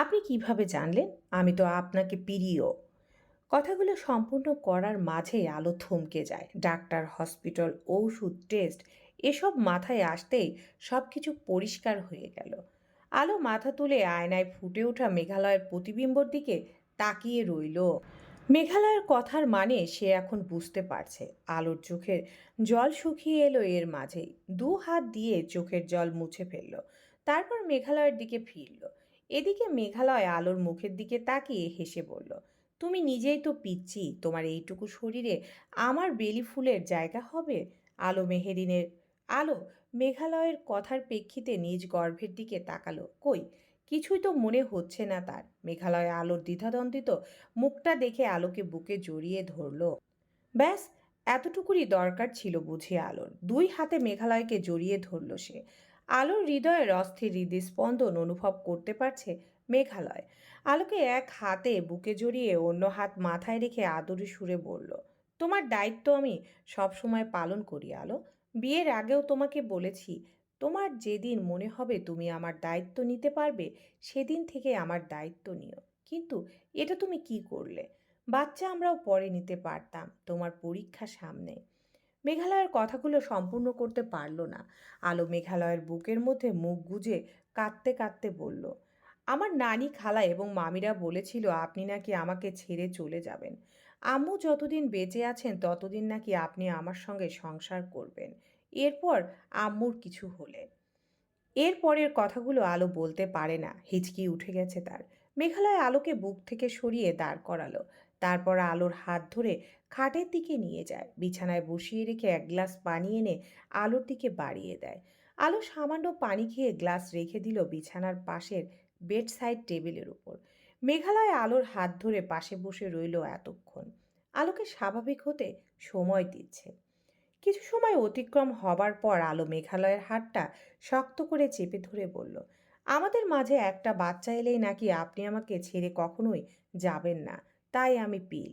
আপনি কীভাবে জানলেন আমি তো আপনাকে প্রিয় কথাগুলো সম্পূর্ণ করার মাঝেই আলো থমকে যায়। ডাক্তার, হসপিটাল ঔষধ টেস্ট এসব মাথায় আসতেই সব কিছু পরিষ্কার হয়ে গেল। আলো মাথা তুলে আয়নায় ফুটে ওঠা মেঘালয়ের প্রতিবিম্বর দিকে তাকিয়ে রইল। মেঘালয়ের কথার মানে সে এখন বুঝতে পারছে। আলোর চোখের জল শুকিয়ে এলো এর মাঝেই। দু হাত দিয়ে চোখের জল মুছে ফেলল। তারপর মেঘালয়ের দিকে ফিরল। এদিকে মেঘালয় আলোর মুখের দিকে তাকিয়ে হেসে বলল, তুমি নিজেই তো পিচ্ছি তোমার এইটুকু শরীরে আমার বেলি ফুলের জায়গা হবে? আলো মেহেরিনের, আলো মেঘালয়ের কথার প্রেক্ষিতে নিজ গর্ভের দিকে তাকালো, কই, কিছুই তো মনে হচ্ছে না তার। মেঘালয় আলোর দ্বিধাদ্বন্দ্বিত মুখটা দেখে আলোকে বুকে জড়িয়ে ধরলো। ব্যাস, এতটুকুরই দরকার ছিল বুঝি আলোর। দুই হাতে মেঘালয়কে জড়িয়ে ধরল সে। আলোর হৃদয়ের অস্থির হৃদস্পন্দন অনুভব করতে পারছে মেঘালয়। আলোকে এক হাতে বুকে জড়িয়ে অন্য হাত মাথায় রেখে আদরে সুরে বলল, তোমার দায়িত্ব আমি সবসময় পালন করি আলো। বিয়ের আগেও তোমাকে বলেছি, তোমার যেদিন মনে হবে তুমি আমার দায়িত্ব নিতে পারবে, সেদিন থেকে আমার দায়িত্ব নিও। কিন্তু এটা তুমি কি করলে? বাচ্চা আমরাও পরে নিতে পারতাম, তোমার পরীক্ষা সামনে। মেঘালয়ের কথাগুলো সম্পূর্ণ করতে পারল না। আলো মেঘালয়ের বুকের মধ্যে মুখ গুজে কাঁদতে কাঁদতে বলল, আমার নানি খালা এবং মামিরা বলেছিল আপনি নাকি আমাকে ছেড়ে চলে যাবেন। আম্মু যতদিন বেঁচে আছেন, ততদিন নাকি আপনি আমার সঙ্গে সংসার করবেন। এরপর আম্মুর কিছু হলে। এর পরের কথাগুলো আলো বলতে পারে না। হিচকি উঠে গেছে তার। মেঘালয় আলোকে বুক থেকে সরিয়ে দাঁড় করালো। তারপর আলোর হাত ধরে খাটের দিকে নিয়ে যায়। বিছানায় বসিয়ে রেখে এক গ্লাস পানি এনে আলোর দিকে বাড়িয়ে দেয়। আলো সামান্য পানি খেয়ে গ্লাস রেখে দিল বিছানার পাশের বেড সাইড টেবিলের উপর। মেঘালয় আলোর হাত ধরে পাশে বসে রইল এতক্ষণ। আলোকে স্বাভাবিক হতে সময় দিচ্ছে। কিছু সময় অতিক্রম হবার পর আলো মেঘালয়ের হাতটা শক্ত করে চেপে ধরে বলল, আমাদের মাঝে একটা বাচ্চা এলেই নাকি আপনি আমাকে ছেড়ে কখনোই যাবেন না। তাই আমি পিল।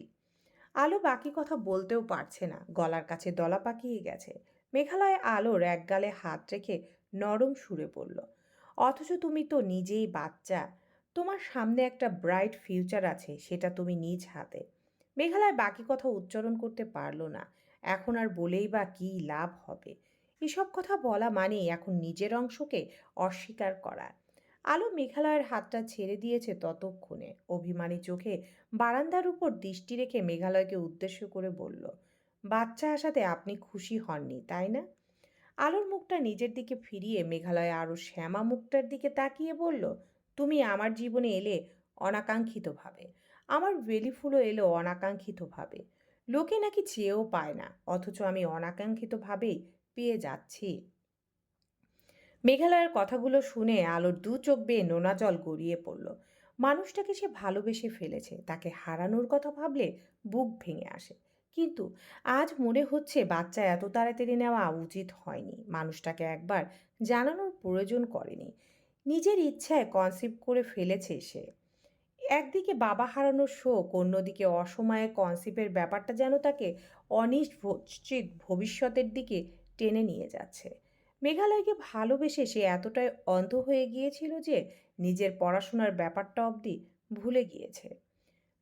আলো বাকি কথা বলতেও পারছে না। গলার কাছে দলা পাকিয়ে গেছে। মেঘালয় আলোর এক গালে হাত রেখে নরম সুরে বলল, অথচ তুমি তো নিজেই বাচ্চা। তোমার সামনে একটা ব্রাইট ফিউচার আছে, সেটা তুমি নিজ হাতে। মেঘালয় বাকি কথা উচ্চারণ করতে পারল না। এখন আর বলেই বা কী লাভ হবে? এসব কথা বলা মানে এখন নিজের অংশকে অস্বীকার করা। আলো মেঘালয়ের হাতটা ছেড়ে দিয়েছে ততক্ষণে। অভিমানী চোখে বারান্দার উপর দৃষ্টি রেখে মেঘালয়কে উদ্দেশ্য করে বলল, বাচ্চা আসাতে আপনি খুশি হননি, তাই না? আলোর মুখটা নিজের দিকে ফিরিয়ে মেঘালয় আরও শ্যামা মুখটার দিকে তাকিয়ে বলল, তুমি আমার জীবনে এলে অনাকাঙ্ক্ষিতভাবে। আমার বেলি ফুলও এলো অনাকাঙ্ক্ষিতভাবে। লোকে নাকি চেয়েও পায় না, অথচ আমি অনাকাঙ্ক্ষিতভাবেই পেয়ে যাচ্ছি। মেঘালয়ের কথাগুলো শুনে আলোর দু চোখ বেয়ে নোনা জল গড়িয়ে পড়ল। মানুষটাকে সে ভালোবেসে ফেলেছে, তাকে হারানোর কথা ভাবলে বুক ভেঙে আসে। কিন্তু আজ মনে হচ্ছে বাচ্চা এত তাড়াতাড়ি নেওয়া উচিত হয়নি। মানুষটাকে একবার জানানোর প্রয়োজন করেনি। নিজের ইচ্ছায় কনসিভ করে ফেলেছে সে। একদিকে বাবা হারানোর শোক, অন্যদিকে অসময়ে কনসিভের ব্যাপারটা যেন তাকে অনিশ্চিত ভবিষ্যতের দিকে টেনে নিয়ে যাচ্ছে। মেঘালয়কে ভালোবেসে সে এতটাই অন্ধ হয়ে গিয়েছিল যে নিজের পড়াশোনার ব্যাপারটা অবধি ভুলে গিয়েছে।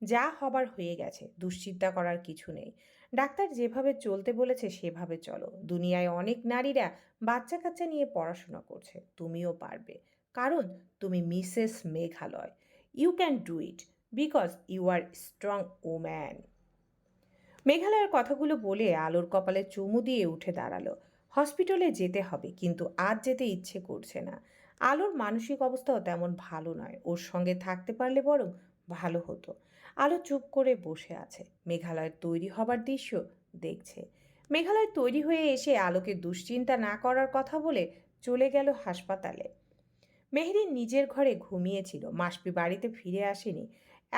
যা হবার হয়ে গেছে, দুশ্চিন্তা করার কিছু নেই। ডাক্তার যেভাবে চলতে বলেছে সেভাবে চলো। দুনিয়ায় অনেক নারীরা বাচ্চা কাচ্চা নিয়ে পড়াশোনা করছে, তুমিও পারবে। কারণ তুমি Mrs Meghalaya. You can do it because you are strong woman মেঘালয়ের কথাগুলো বলে আলোর কপালে চুমু দিয়ে উঠে দাঁড়াল। হসপিটালে যেতে হবে, কিন্তু আজ যেতে ইচ্ছে করছে না। আলোর মানসিক অবস্থাও তেমন ভালো নয়, ওর সঙ্গে থাকতে পারলে বরং ভালো হতো। আলো চুপ করে বসে আছে, মেঘালয়ের তৈরি হবার দৃশ্য দেখছে। মেঘালয় তৈরি হয়ে এসে আলোকে দুশ্চিন্তা না করার কথা বলে চলে গেল হাসপাতালে। মেহরিন নিজের ঘরে ঘুমিয়েছিল, মাসপি বাড়িতে ফিরে আসেনি।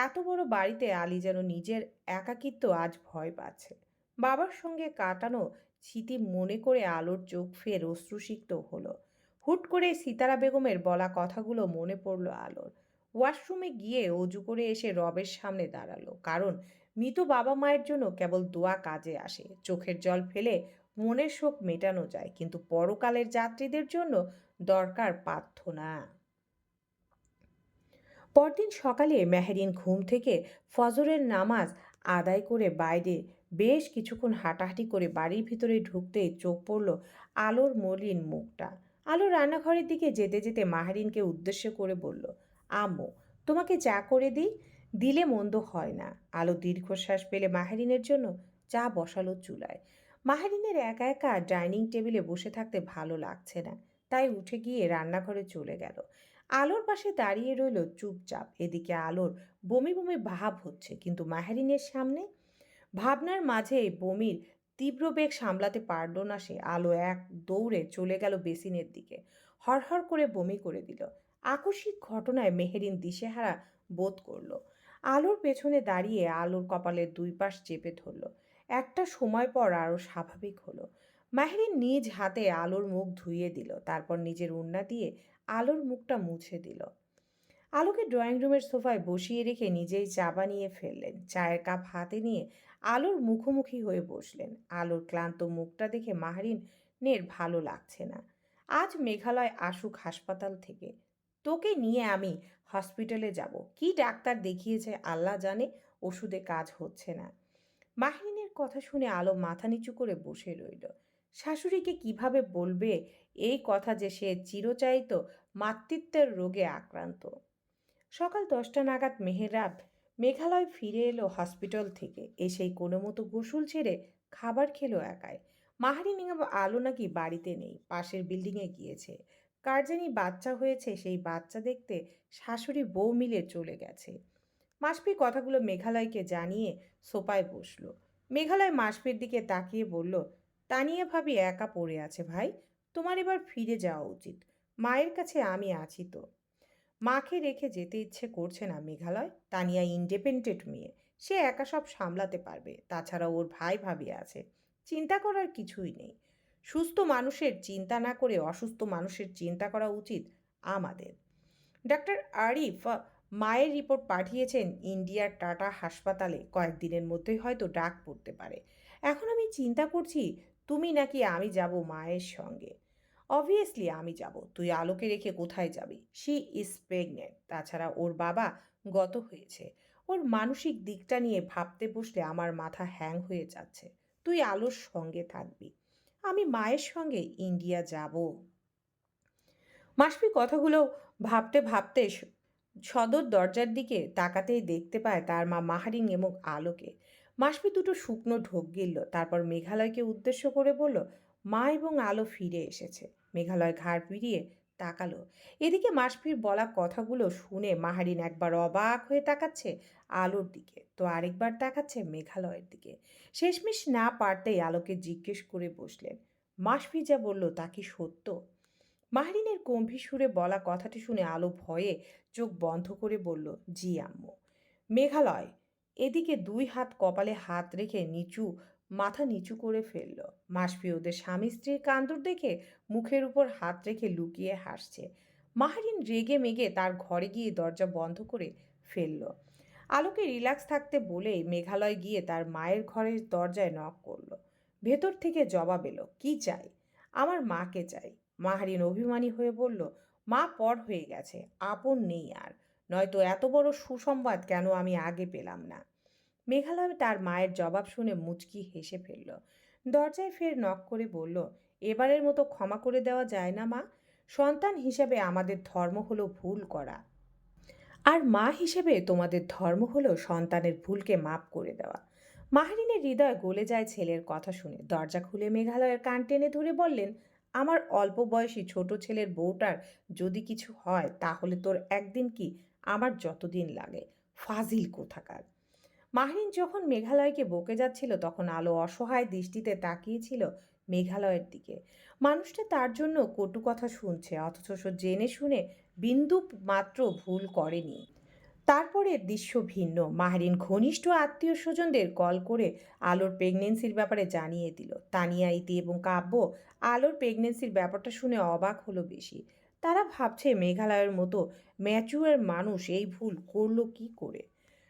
এত বড় বাড়িতে আলী যেন নিজের একাকিত্ব আজ ভয় পাচ্ছে। বাবার সঙ্গে কাটানো স্মৃতি মনে করে আলোর চোখ ফের অশ্রুসিক্ত হলো। হুট করে সিতারা বেগমের বলা কথাগুলো মনে পড়ল আলোর। ওয়াশরুমে গিয়ে অজু করে এসে রবের সামনে দাঁড়াল, কারণ মৃত বাবা মায়ের জন্য কেবল দোয়া কাজে আসে। চোখের জল ফেলে মনের শোক মেটানো যায়, কিন্তু পরকালের যাত্রীদের জন্য দরকার প্রার্থনা। পরদিন সকালে মেহেরিন ঘুম থেকে ফজরের নামাজ আদায় করে বাইরে বেশ কিছুক্ষণ হাঁটাহাঁটি করে বাড়ির ভিতরে ঢুকতেই চোখ পড়ল আলোর মলিন মুখটা। আলো রান্নাঘরের দিকে যেতে যেতে মাহারিনকে উদ্দেশ্য করে বলল, আম্মু, তোমাকে চা করে দিই? দিলে মন্দ হয় না। আলো দীর্ঘশ্বাস পেলে মাহারিনের জন্য চা বসালো চুলায়। মাহারিনের একা একা ডাইনিং টেবিলে বসে থাকতে ভালো লাগছে না, তাই উঠে গিয়ে রান্নাঘরে চলে গেল। আলোর পাশে দাঁড়িয়ে রইল চুপচাপ। এদিকে আলোর বমি বমি ভাব হচ্ছে, কিন্তু মাহারিনের সামনে ভাবনার মাঝে বমির তীব্র বেগ সামলাতে পারল না সে। আলো এক দৌড়ে চলে গেল বেসিনের দিকে। হরহর করে বমি করে দিল। আকস্মিক ঘটনায় মেহেরিন দিশেহারা বোধ করল। আলোর পেছনে দাঁড়িয়ে আলোর কপালের দুই পাশ চেপে ধরল। একটা সময় পর আরও স্বাভাবিক হলো। মাহেরিন নিজ হাতে আলোর মুখ ধুইয়ে দিল। তারপর নিজের উন্না দিয়ে আলোর মুখটা মুছে দিল। আলোকে ড্রয়িং রুমের সোফায় বসিয়ে রেখে নিজেই চা বানিয়ে ফেললেন। চায়ের কাপ হাতে নিয়ে আলোর মুখোমুখি হয়ে বসলেন। আলোর ক্লান্ত মুখটা দেখে মাহারিনের ভালো লাগছে না। আজ মেঘালয় আসুক হাসপাতাল থেকে। তোকে নিয়ে আমি হসপিটালে যাব। কি ডাক্তার দেখিয়েছে আল্লাহ জানে, ওষুধে কাজ হচ্ছে না। মাহিনের কথা শুনে আলো মাথা নিচু করে বসে রইল। শাশুড়িকে কীভাবে বলবে? এই কথা যে সে চিরচায়িত মাতৃত্বের রোগে আক্রান্ত। সকাল দশটা নাগাদ মেহেরাব মেঘালয় ফিরে এলো হসপিটাল থেকে। এসেই কোনো মতো গোসল ছেড়ে খাবার খেলো একাই। মাহারিন আলো নাকি বাড়িতে নেই, পাশের বিল্ডিংয়ে গিয়েছে। কার জানি বাচ্চা হয়েছে, সেই বাচ্চা দেখতে শাশুড়ি বউ মিলে চলে গেছে। মাসপি কথাগুলো মেঘালয়কে জানিয়ে সোপায় বসল। মেঘালয় মাসপির দিকে তাকিয়ে বলল, তানিয়া ভাবি একা পড়ে আছে ভাই, তোমার এবার ফিরে যাওয়া উচিত। মায়ের কাছে আমি আছি তো। মাকে রেখে যেতে ইচ্ছে করছে না মেঘালয়। তানিয়া ইন্ডিপেন্ডেন্ট মেয়ে। সে একা সব সামলাতে পারবে। তাছাড়া ওর ভাই ভাবি আছে। চিন্তা করার কিছুই নেই। সুস্থ মানুষের চিন্তা না করে অসুস্থ মানুষের চিন্তা করা উচিত আমাদের। ডাক্তার আরিফ মায়ের রিপোর্ট পাঠিয়েছেন ইন্ডিয়ার টাটা হাসপাতালে। কয়েকদিনের মধ্যেই হয়তো ডাক পড়তে পারে। এখন আমি চিন্তা করছি, তুমি নাকি আমি যাব মায়ের সঙ্গে। অবভিয়াসলি আমি যাব। তুই আলোকে রেখে কোথায় যাবি? শি ইজ প্রেগনেন্ট তাছাড়া ওর বাবা গত হয়েছে। ওর মানসিক দিকটা নিয়ে ভাবতে বসলে আমার মাথা হ্যাং হয়ে যাচ্ছে। তুই আলোর সঙ্গে থাকবি। আমি মায়ের সঙ্গে ইন্ডিয়া যাব। মাসপি কথাগুলো ভাবতে ভাবতে সদর দরজার দিকে তাকাতেই দেখতে পায় তার মা মাহারিং এবং আলোকে। মাসপি দুটো শুকনো ঢোক গিলল। তারপর মেঘালয়কে উদ্দেশ্য করে বলল মা এবং আলো ফিরে এসেছে। মেঘালয় ঘাড় ফিরিয়ে তাকালো। এদিকে মাসফির বলা কথাগুলো শুনে মাহারিন একবার অবাক হয়ে তাকাচ্ছে আলোর দিকে, তো আরেকবার তাকাচ্ছে মেঘালয়ের দিকে। শেষমেশ না পারতেই আলোকে জিজ্ঞেস করে বসলেন, মাসফি যা বলল তা কি সত্য? মাহরিনের গম্ভীর সুরে বলা কথাটি শুনে আলো ভয়ে চোখ বন্ধ করে বলল, জি আম্মু। মেঘালয়, এদিকে দুই হাত কপালে হাত রেখে নিচু মাথা নিচু করে ফেলল। মাসফি ওদের স্বামী স্ত্রীর কান্দর দেখে মুখের উপর হাত রেখে লুকিয়ে হাসছে। মাহারিন রেগে মেগে তার ঘরে গিয়ে দরজা বন্ধ করে ফেলল। আলোকে রিল্যাক্স থাকতে বলেই মেঘালয় গিয়ে তার মায়ের ঘরের দরজায় নক করল। ভেতর থেকে জবাব এলো, কি চাই? আমার মাকে চাই। মাহারিন অভিমানী হয়ে বলল, মা পর হয়ে গেছে, আপন নেই আর। নয়তো এত বড় সুসংবাদ কেন আমি আগে পেলাম না? মেঘালয় তার মায়ের জবাব শুনে মুচকি হেসে ফেলল। দরজায় ফের নক করে বলল, এবারের মতো ক্ষমা করে দেওয়া যায় না, মা। সন্তান হিসেবে আমাদের ধর্ম হলো ভুল করা। আর মা হিসেবে তোমাদের ধর্ম হলো সন্তানের ভুলকে মাপ করে দেওয়া। মাহারিনের হৃদয় গলে যায় ছেলের কথা শুনে। দরজা খুলে মেঘালয়ের কান টেনে ধরে বললেন, আমার অল্প বয়সী ছোট ছেলের বউটার যদি কিছু হয়, তাহলে তোর একদিন কি আমার যতদিন লাগে। ফাজিল কোথাকার? মাহরিন যখন মেঘালয়কে বকে যাচ্ছিল, তখন আলো অসহায় দৃষ্টিতে তাকিয়েছিল মেঘালয়ের দিকে। মানুষটা তার জন্য কটু কথা শুনছে, অথচ সে জেনে শুনে বিন্দু মাত্র ভুল করেনি। তারপরে দৃশ্য ভিন্ন। মাহরিন ঘনিষ্ঠ আত্মীয় স্বজনদের কল করে আলোর প্রেগনেন্সির ব্যাপারে জানিয়ে দিল। তানিয়া, ইতি এবং কাব্য আলোর প্রেগনেন্সির ব্যাপারটা শুনে অবাক হলো বেশি। তারা ভাবছে, মেঘালয়ের মতো ম্যাচুয়ার মানুষ এই ভুল করল কি করে?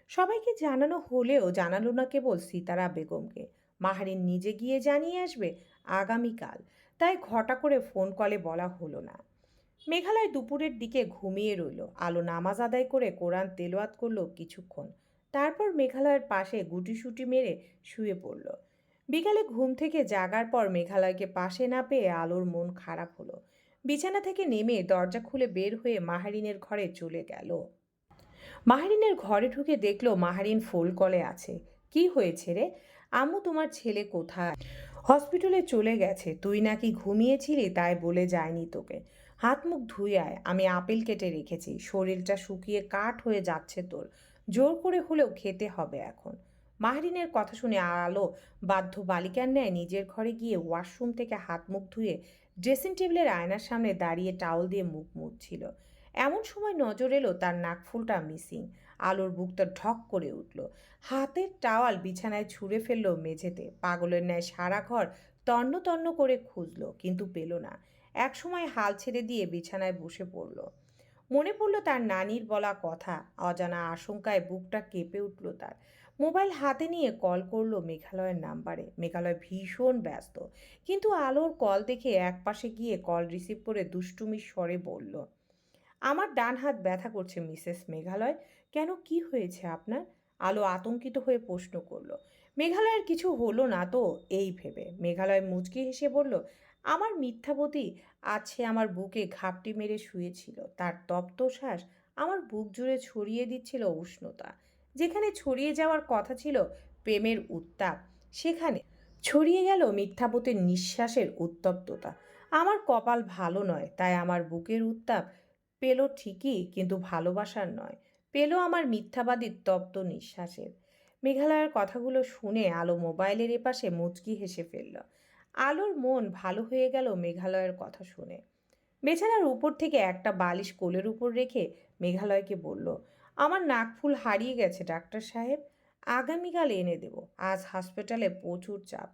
সবাইকে জানানো হলেও জানালো না কেবল সিতারা বেগমকে। মাহারিন নিজে গিয়ে জানিয়ে আসবে আগামীকাল, তাই ঘটা করে ফোন কলে বলা হলো না। মেঘালয় দুপুরের দিকে ঘুমিয়ে রইল। আলো নামাজ আদায় করে কোরআন তেলোয়াত করল কিছুক্ষণ। তারপর মেঘালয়ের পাশে গুটিসুটি মেরে শুয়ে পড়ল। বিকালে ঘুম থেকে জাগার পর মেঘালয়কে পাশে না পেয়ে আলোর মন খারাপ হলো। বিছানা থেকে নেমে দরজা খুলে বের হয়ে মাহারিনের ঘরে চলে গেল। মাহারিনের ঘরে ঢুকে দেখল মাহারিন ফোল কলে আছে। কি হয়েছে রে? আম্মু, তোমার ছেলে কোথায়? হসপিটালে চলে গেছে। তুই নাকি ঘুমিয়েছিলি, তাই বলে যায়নি তোকে। হাত মুখ ধুয়ে আয়, আমি আপেল কেটে রেখেছি। শরীরটা শুকিয়ে কাঠ হয়ে যাচ্ছে তোর। জোর করে হলেও খেতে হবে এখন। মাহরিনের কথা শুনে আলো বাধ্য বালিকার ন্যায় নিজের ঘরে গিয়ে ওয়াশরুম থেকে হাত মুখ ধুয়ে ড্রেসিং টেবিলের আয়নার সামনে দাঁড়িয়ে টাওয়াল দিয়ে মুখ মুছছিল। এমন সময় নজর এলো তার নাকফুলটা মিসিং। আলোর বুকটা ঢক করে উঠল। হাতের টাওয়াল বিছানায় ছুঁড়ে ফেলল মেঝেতে। পাগলের ন্যায় সারা ঘর তন্ন তন্ন করে খুঁজলো, কিন্তু পেল না। একসময় হাল ছেড়ে দিয়ে বিছানায় বসে পড়ল। মনে পড়ল তার নানির বলা কথা। অজানা আশঙ্কায় বুকটা কেঁপে উঠল তার। মোবাইল হাতে নিয়ে কল করল মেঘালয়ের নাম্বারে। মেঘালয় ভীষণ ব্যস্ত। কিন্তু আলোর কল দেখে একপাশে গিয়ে কল রিসিভ করে দুষ্টুমির স্বরে বলল আমার ডান হাত ব্যথা করছে, মিসেস মেঘালয়। কেন কি হয়েছে আপনার? আলো আতঙ্কিত হয়ে প্রশ্ন করল। মেঘালয়ের কিছু হলো না তো, এই ভেবে। মেঘালয় মুচকি হেসে বলল, আমার মিথ্যাবতী আছে আমার বুকে ঘাপটি মেরে শুয়েছিল। তার তপ্ত শ্বাস আমার বুক জুড়ে ছড়িয়ে দিচ্ছিল উষ্ণতা। যেখানে ছড়িয়ে যাওয়ার কথা ছিল প্রেমের উত্তাপ, সেখানে ছড়িয়ে গেল মিথ্যাবতীর নিঃশ্বাসের উত্তপ্ততা। আমার কপাল ভালো নয়, তাই আমার বুকের উত্তাপ পেল ঠিকই, কিন্তু ভালোবাসার নয়। পেল আমার মিথ্যাবাদীর তপ্ত নিঃশ্বাসের। মেঘালয়ের কথাগুলো শুনে আলো মোবাইলের এপাশে মুচকি হেসে ফেলল। আলোর মন ভালো হয়ে গেল মেঘালয়ের কথা শুনে। বিছানার উপর থেকে একটা বালিশ কোলের উপর রেখে মেঘালয়কে বলল, আমার নাকফুল হারিয়ে গেছে, ডাক্তার সাহেব। আগামীকাল এনে দেব। আজ হসপিটালে প্রচুর চাপ।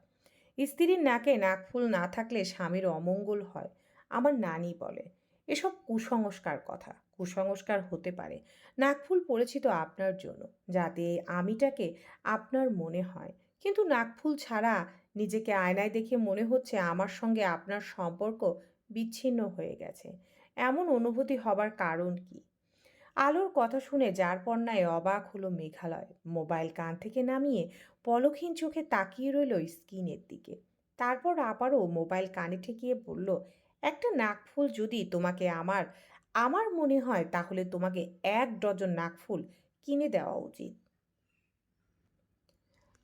স্ত্রীর নাকে নাকফুল না থাকলে স্বামীর অমঙ্গল হয়। আমার নানি বলে। এসব কুসংস্কার কথা, কুসংস্কার হতে পারে। নাকফুল পড়েছি তো আপনার জন্য, যাতে আমিটাকে আপনার মনে হয়। কিন্তু নাকফুল ছাড়া নিজেকে আয়নায় দেখে মনে হচ্ছে আমার সঙ্গে আপনার সম্পর্ক বিচ্ছিন্ন হয়ে গেছে। এমন অনুভূতি হবার কারণ কি? আলোর কথা শুনে যার পণ্যায় অবাক হলো মেঘালয়। মোবাইল কান থেকে নামিয়ে পলকহীন চোখে তাকিয়ে রইল স্ক্রিনের দিকে। তারপর আবারও মোবাইল কানে ঠেকিয়ে বলল একটা নাকফুল যদি তোমাকে আমার আমার মনে হয় তাহলে তোমাকে এক ডজন নাকফুল কিনে দেওয়া উচিত।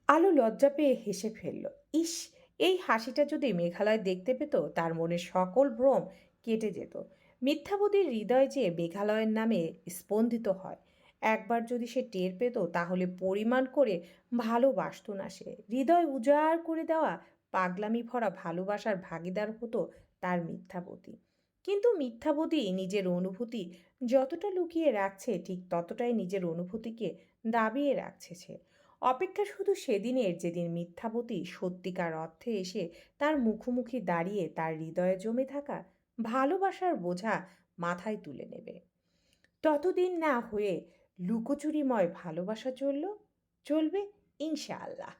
আলো লজ্জা পেয়ে হেসে ফেলল, ইস, এই হাসিটা যদি মেঘালয় দেখতে পেত, তার মনে সকল ভ্রম কেটে যেত। মিথ্যাবোধীর হৃদয় যে মেঘালয়ের নামে স্পন্দিত হয়, একবার যদি সে টের পেত, তাহলে পরিমাণ করে ভালোবাসত না সে। হৃদয় উজাড় করে দেওয়া পাগলামি ভরা ভালোবাসার ভাগিদার হতো তার মিথ্যাবতী কিন্তু মিথ্যাবতী নিজের অনুভূতি যতটা লুকিয়ে রাখছে, ঠিক ততটাই নিজের অনুভূতিকে দাবিয়ে রাখছে সে। অপেক্ষা শুধু সেদিনের যেদিন মিথ্যাবতী সত্যিকার অর্থে এসে তার মুখোমুখি দাঁড়িয়ে তার হৃদয়ে জমে থাকা ভালোবাসার বোঝা মাথায় তুলে নেবে। ততদিন না হয়ে লুকোচুরিময় ভালোবাসা চলল, চলবে ইনশাআল্লাহ।